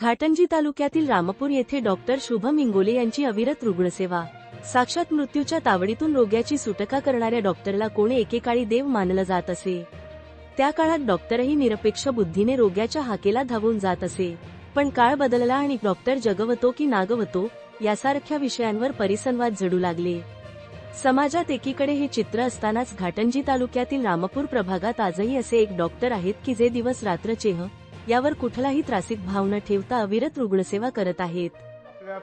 घाटंजी तालुक्यातील रामपूर येथे डॉक्टर शुभम इंगोले यांची अविरत रुग्णसेवा. साक्षात मृत्यूच्या तावडीतून रोग्याची सुटका करणाऱ्या डॉक्टरला कोणी एकेकाळी देव मानलं जात असे. त्या काळात डॉक्टरही निरपेक्ष बुद्धीने रोग्याच्या हाकेला धावून जात असे. पण काळ बदलला आणि डॉक्टर जगवतो की नागवतो यासारख्या विषयांवर परिसंवाद जडू लागले. समाजात एकीकडे हे चित्र असतानाच घाटंजी तालुक्यातील रामपूर प्रभागात आजही असे एक डॉक्टर आहेत की जे दिवस रात्र चेह यावर कुठलाही त्रासिक भाव न ठेवता अविरत रुग्णसेवा करत आहेत.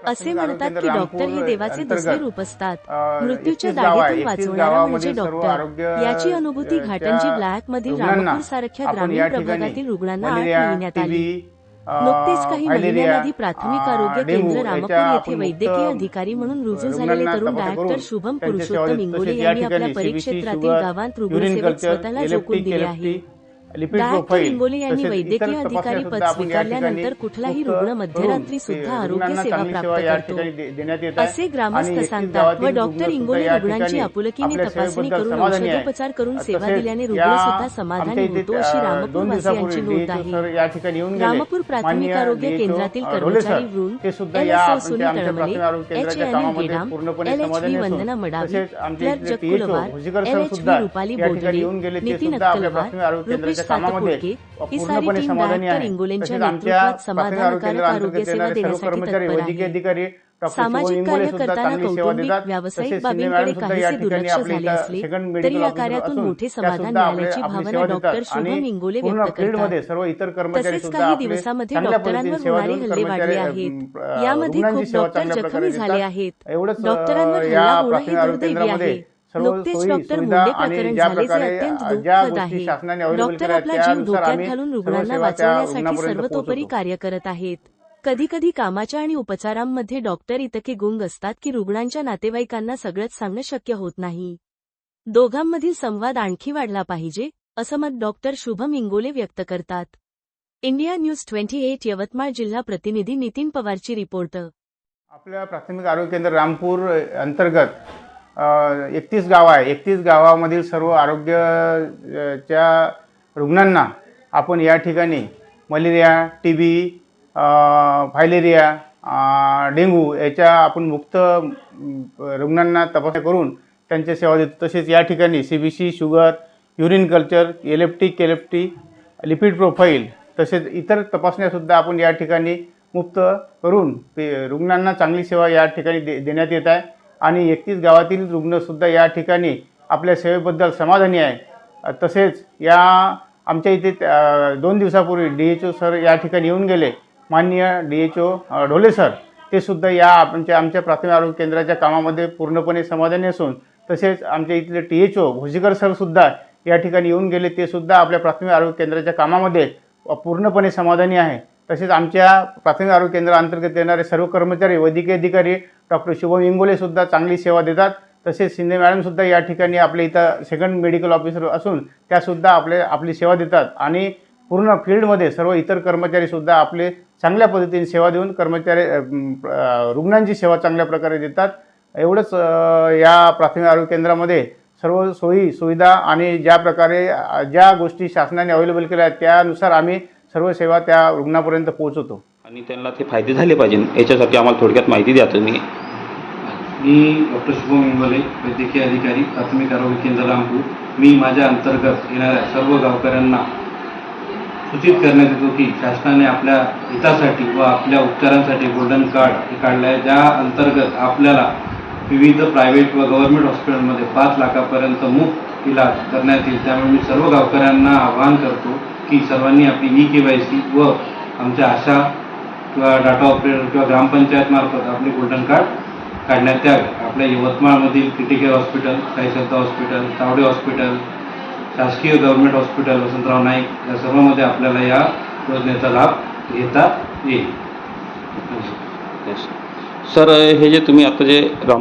असे म्हणतात की डॉक्टर हे देवाचे दुसरे रूप असतात. मृत्यूच्या दाढीतून वाचवणारा म्हणजे डॉक्टर. याची अनुभूती घाटंजी ब्लॅक मधील रामपूर सारख्या ग्रामीण प्रभागातील रुग्णांना आठ महिन्यात आली. नुकतेच काही महिन्यांआधी प्राथमिक आरोग्य केंद्र रामपूर येथे वैद्यकीय अधिकारी म्हणून रुजू झालेले तरुण डायरेक्टर शुभम पुरुषोत्तम इंगोले यांनी आपल्या परिक्षेत्रातील गावांत रुग्णसेवेत स्वतःला झोकून दिले आहे. डायरेक्टर इंगोले यांनी वैद्यकीय अधिकारी पद स्वीकारल्यानंतर कुठलाही रुग्ण मध्यरात्री सुद्धा आरोग्य सेवा प्राप्त करतो. असे ग्रामस्थ सांगतात व डॉक्टर इंगोले रुग्णांची आपुलकीने तपासणी करून औषधोपचार करून सेवा दिल्याने रुग्ण सुद्धा समाधानी होतो अशी रामपूर वासियांची नोंद आहे. रामपूर प्राथमिक आरोग्य केंद्रातील कर्मचारी वृंद L S Sunil Talmale H N L Gedam L H V Vandana Madavi clerk Jakkulwar L H V Rupali Bodde Nitin Akkalwar Rupesh Satpudke ही सारी टीम डायरेक्टर इंगोलेंच्या नेतृत्वात समाधानकारक आरोग्य सेवा देण्यासाठी तत्पर आहे. सामाजिक कार्य करताना कौटुंबिक व्यावसायिक बाबींकडे काहीसे दुर्लक्ष झाले असले तरी या कार्यातून मोठे समाधान मिळाल्याची भावना डॉक्टर शुभम इंगोले व्यक्त करतात. सर्व इतर कर्मचारी तसेच काही दिवसामध्ये डॉक्टरांवर होणारे हल्ले वाढले कर्मचारी, आहेत. यामध्ये खूप डॉक्टर जखमी झाले. आहेत. डॉक्टरांवर हल्ला होणं हे दुर्दैवी आहे. नुकतेच डॉक्टर मुंडे प्रकरण झाले जे अत्यंत दुःखद आहे. डॉक्टर आपला जीव धोक्यात घालून रुग्णांना वाचवण्यासाठी सर्वतोपरी. कार्य करत आहेत. कधी कधी कामाच्या आणि उपचारांमध्ये डॉक्टर इतके गुंग असतात की रुग्णांच्या नातेवाईकांना सगळंच सांगणं शक्य होत नाही. दोघांमधील संवाद आणखी वाढला पाहिजे असं मत डॉक्टर शुभम इंगोले व्यक्त करतात. India news twenty eight Yavatmal जिल्हा प्रतिनिधी नितीन पवारची रिपोर्ट. आपल्या प्राथमिक आरोग्य केंद्र रामपूर अंतर्गत एकतीस गाव आहे. एकतीस गावामधील सर्व आरोग्यच्या रुग्णांना आपण या ठिकाणी malaria T B filaria dengue dengue याच्या आपण मुक्त रुग्णांना तपासण्या करून त्यांच्या सेवा देतो. तसेच या ठिकाणी C B C sugar urine culture LFT KFT lipid profile तसेच इतर तपासण्यासुद्धा आपण या ठिकाणी मुक्त करून ते रुग्णांना चांगली सेवा या ठिकाणी दे देण्यात येत आहे. आणि एकतीस गावातील रुग्णसुद्धा या ठिकाणी आपल्या सेवेबद्दल समाधानी आहे. तसेच या आमच्या इथे दोन दिवसापूर्वी डी एच ओ सर या ठिकाणी येऊन गेले. माननीय D H O Dhole sir ते सुद्धा या आमच्या आमच्या प्राथमिक आरोग्य केंद्राच्या कामामध्ये पूर्णपणे समाधानी असून तसेच आमच्या इथले टी एच ओ भोजीकर सरसुद्धा या ठिकाणी येऊन गेले ते सुद्धा आपल्या प्राथमिक आरोग्य केंद्राच्या कामामध्ये पूर्णपणे समाधानी आहे. तसेच आमच्या प्राथमिक आरोग्य केंद्राअंतर्गत येणारे सर्व कर्मचारी वैद्यकीय अधिकारी डॉक्टर शुभम इंगोलेसुद्धा चांगली सेवा देतात. तसेच शिंदे मॅडमसुद्धा या ठिकाणी आपल्या इथं सेकंड मेडिकल ऑफिसर असून त्यासुद्धा आपले आपली सेवा देतात. आणि पूर्ण फील्डमध्ये सर्व इतर कर्मचारीसुद्धा आपले चांगल्या पद्धतीने सेवा देऊन कर्मचारी रुग्णांची सेवा चांगल्या प्रकारे देतात. एवढंच या प्राथमिक आरोग्य केंद्रामध्ये सर्व सोयी सुविधा आणि ज्या प्रकारे ज्या गोष्टी शासनाने अवेलेबल केल्या आहेत त्यानुसार आम्ही सर्व सेवा त्या रुग्णापर्यंत पोहोचवतो. आणि त्यांना ते फायदे झाले पाहिजे. याच्यासाठी आम्हाला थोडक्यात माहिती द्या तुम्ही. मी डॉक्टर शुभम इंगोले वैद्यकीय अधिकारी प्राथमिक आरोग्य केंद्र रामपूर. मी माझ्या अंतर्गत येणाऱ्या सर्व गावकऱ्यांना सूचित करण्यात येतो की शासनाने आपल्या हितासाठी व आपल्या उपचारांसाठी गोल्डन कार्ड हे काढलं आहे ज्या अंतर्गत आपल्याला विविध प्रायव्हेट व गव्हर्नमेंट हॉस्पिटलमध्ये पाच लाखापर्यंत मुफ्त इलाज करण्यात येईल त्यामुळे मी सर्व गावकऱ्यांना आवाहन करतो की सर्वांनी आपली ई के वाय सी व आमच्या आशा किंवा डाटा ऑपरेटर किंवा ग्रामपंचायतमार्फत आपले गोल्डन कार्ड काढण्यात यावे. आपल्या यवतमाळमधील critical hospital Saisant hospital Tawde hospital शासकीय गव्हर्नमेंट हॉस्पिटल वसंतराव नाईक या सर्वांमध्ये आपल्याला या योजनेचा लाभ घेता येईल. सर हे जे तुम्ही आता जे राम